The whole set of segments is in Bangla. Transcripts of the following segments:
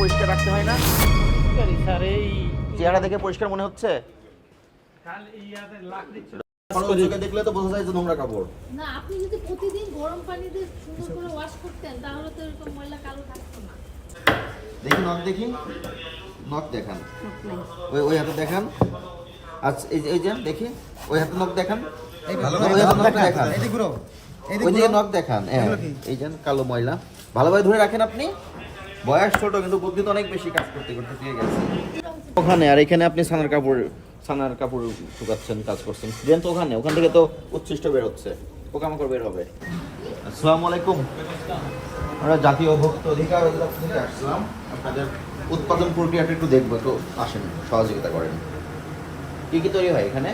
পরিষ্কার রাখতে হয় না? স্যার এই চেহারা দেখে পরিষ্কার মনে হচ্ছে? খালি ইয়াতে লাকড়ি ছিল। চোখে দেখলে তো বোঝা যায় যে নোংরা কাপড়। না আপনি যদি প্রতিদিন গরম পানি দিয়ে সুন্দর করে ওয়াশ করতেন তাহলে তো এরকম ময়লা কালো থাকতো না। দেখি নখ দেখি। নখ দেখান। ওই ওই হাতে দেখান। আচ্ছা এই যে এই যে দেখি। ওই হাতে নখ দেখান। ভালো ওই হাতে নখ দেখান। ওই দিকে নখ দেখান। হ্যাঁ এই যে কালো ময়লা। ভালোভাবে ধরে রাখেন আপনি। বয়স ছোট কিন্তু বুদ্ধি তো অনেক বেশি কাজ করতে করতে পেয়ে গেছে। ওখানে আর এখানে আপনি সানার কাপড় সানার কাপড় শুকাচ্ছেন কাজ করছেন। দেন তো ওখানে ওখান থেকে তো উচ্ছিষ্ট বের হচ্ছে। পোকামাকড় বের হবে। আসসালামু আলাইকুম। আমরা জাতীয় ভোক্ত অধিকার অধিদপ্তর থেকে আসলাম। আপনাদের উৎপাদন প্রক্রিয়াটা একটু দেখব একটু আসেন সহযোগিতা করেন। কি কি তৈরি হয় এখানে?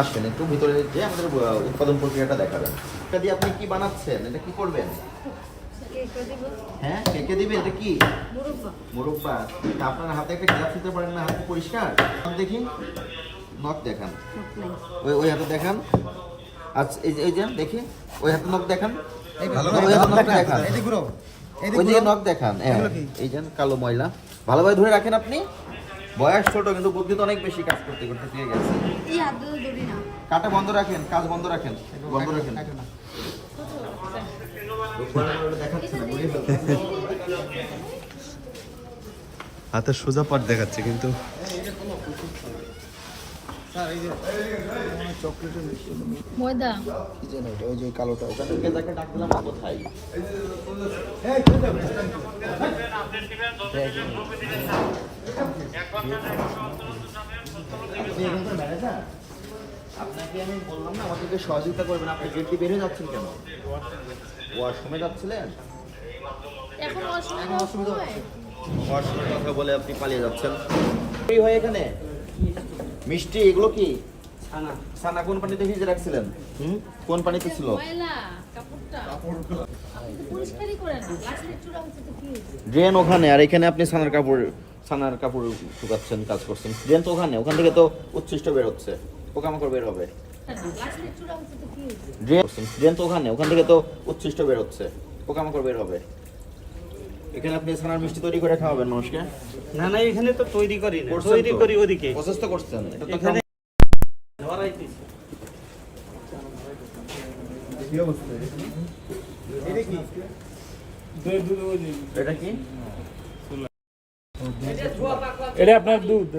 আসবেন একটু ভিতরে যে আমাদের উৎপাদন প্রক্রিয়াটা দেখাবেন। এটা দিয়ে আপনি কি বানাচ্ছেন? এটা কি করবেন? হ্যাঁ কেকে দিবেন? এটা কি? মুরব্বা। আপনার হাতে একটা দিতে পারেন না হাতে পরিষ্কার? দেখি। নখ দেখান। ওই ওই হাতে দেখান। আচ্ছা এই যে এই যে দেখি। ওই হাতে নখ দেখান। ওই দিকে নখ দেখান। হ্যাঁ। এই যে কালো ময়লা। ভালোভাবে ধরে রাখেন আপনি। বয়স ছোট কিন্তু বুদ্ধি তো অনেক বেশি কাজ করতে করতে পেয়ে গেছে। কাটা বন্ধ রাখেন কাজ বন্ধ রাখেন বন্ধ রাখেন। হাতে সোজা পাট দেখাচ্ছে কিন্তু। স্যার এই যে চকলেটের ময়দা? কি যেন এটা ওই যে কালোটা ওখানে কোথায়? আপনাকে আমি বললাম না আমাদেরকে সহযোগিতা করবেন। আপনি গেট দিয়ে বের হয়ে যাচ্ছেন কেন? ওয়াশরুমে যাচ্ছিলেন এখন অসুবিধা ওয়াশরুমের কথা বলে আপনি পালিয়ে যাচ্ছেন। কি হয় এখানে? মিষ্টি এগুলো কি? সানা কোন পানিতে ভিজে রাখছিলেন? হুম? কোন পানিতে ছিল? ময়লা কাপড়টা। আপনি তো পরিষ্কারই করেন না লাস্টের চূড়া হচ্ছে তো কি হয়েছে? ড্রেন ওখানে আর এখানে আপনি সানার কাপড় সানার কাপড় শুকাচ্ছেন কাজ করছেন। ড্রেন তো ওখানে ওখান থেকে তো উচ্ছিষ্ট বের হচ্ছে পোকামাকড় বের হবে। লাস্টের চূড়া হচ্ছে তো কি হয়েছে? ড্রেন ড্রেন তো ওখানে ওখান থেকে তো উচ্ছিষ্ট বের হচ্ছে পোকামাকড় বের হবে। এখানে আপনি সানার মিষ্টি তৈরি করে খাওয়াবেন মানুষকে? না না এখানে তো তৈরি করি না তৈরি করি ওদিকে। প্রসেস তো করছেন এটা তো কি অবস্থা এটা কি? এটা কি এটা আপনার দুধ